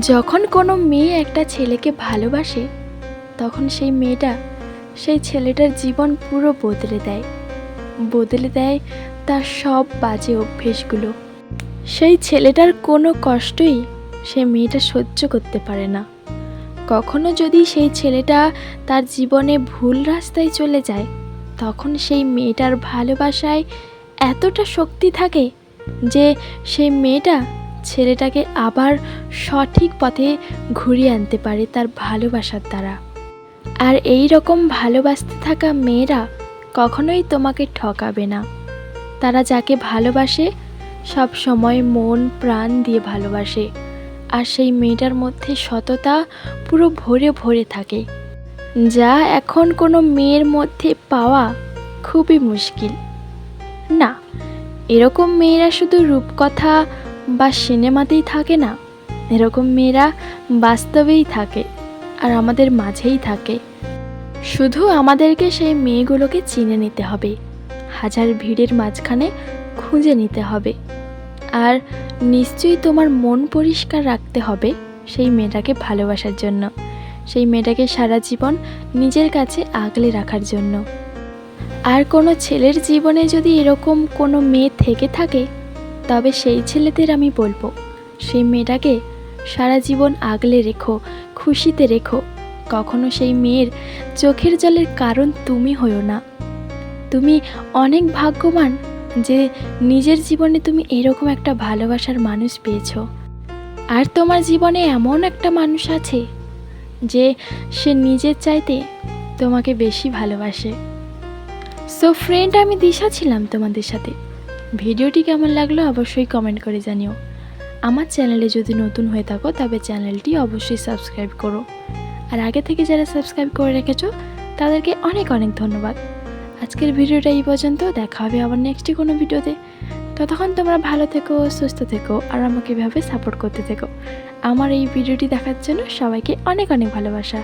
যখন কোনো মেয়ে একটা ছেলেকে ভালোবাসে, তখন সেই মেয়েটা সেই ছেলেটার জীবন পুরো বদলে দেয়। বদলে দেয় তার সব বাজে অভ্যেসগুলো। সেই ছেলেটার কোনো কষ্টই সে মেয়েটা সহ্য করতে পারে না। কখনো যদি সেই ছেলেটা তার জীবনে ভুল রাস্তায় চলে যায়, তখন সেই মেয়েটার ভালোবাসায় এতটা শক্তি থাকে যে সেই মেয়েটা ছেলেটাকে আবার সঠিক পথে ঘুরিয়ে আনতে পারে তার ভালোবাসার দ্বারা। আর এই রকম ভালোবাসতে থাকা মেয়েরা কখনোই তোমাকে ঠকাবে না। তারা যাকে ভালোবাসে, সব সময় মন, প্রাণ দিয়ে ভালোবাসে। আর সেই মেয়েটার মধ্যে সততা পুরো ভরে ভরে থাকে। যা এখন কোনো মেয়ের মধ্যে পাওয়া খুবই মুশকিল। না, এরকম মেয়েরা শুধু রূপকথা বা সিনেমাতেই থাকে না। এরকম মেয়েরা বাস্তবেই থাকে আর আমাদের মাঝেই থাকে। শুধু আমাদেরকে সেই মেয়েগুলোকে চিনে নিতে হবে। হাজার ভিড়ের মাঝখানে খুঁজে নিতে হবে। আর নিশ্চয়ই তোমার মন পরিষ্কার রাখতে হবে সেই মেয়েটাকে ভালোবাসার জন্য। সেই মেয়েটাকে সারা জীবন নিজের কাছে আগলে রাখার জন্য। আর কোনো ছেলের জীবনে যদি এরকম কোনো মেয়ে থেকে থাকে, তবে সেই ছেলেদের আমি বলব, সেই মেয়েটাকে সারা জীবন আগলে রেখো, খুশিতে রেখো। কখনো সেই মেয়ের চোখের জলের কারণ তুমি হও না। তুমি অনেক ভাগ্যবান যে নিজের জীবনে তুমি এরকম একটা ভালোবাসার মানুষ পেয়েছ। আর তোমার জীবনে এমন একটা মানুষ আছে যে সে নিজের চাইতে তোমাকে বেশি ভালোবাসে। সো ফ্রেন্ড আমি দিশা ছিলাম তোমাদের সাথে। ভিডিওটি কেমন লাগল অবশ্যই কমেন্ট করে জানিও। আমার চ্যানেলে যদি নতুন হয়ে থাকো, তবে চ্যানেলটি অবশ্যই সাবস্ক্রাইব করো। আর আগে থেকে যারা সাবস্ক্রাইব করে রেখেছো, তাদেরকে অনেক অনেক ধন্যবাদ। আজকের ভিডিওটা এই পর্যন্ত, দেখা হবে আবার নেক্সটই কোনো ভিডিওতে। ততক্ষণ তোমরা ভালো থেকো, সুস্থ থেকো, আর আমাকে এভাবে সাপোর্ট করতে থেকো। আমার এই ভিডিওটি দেখার জন্য সবাইকে অনেক অনেক ভালোবাসা।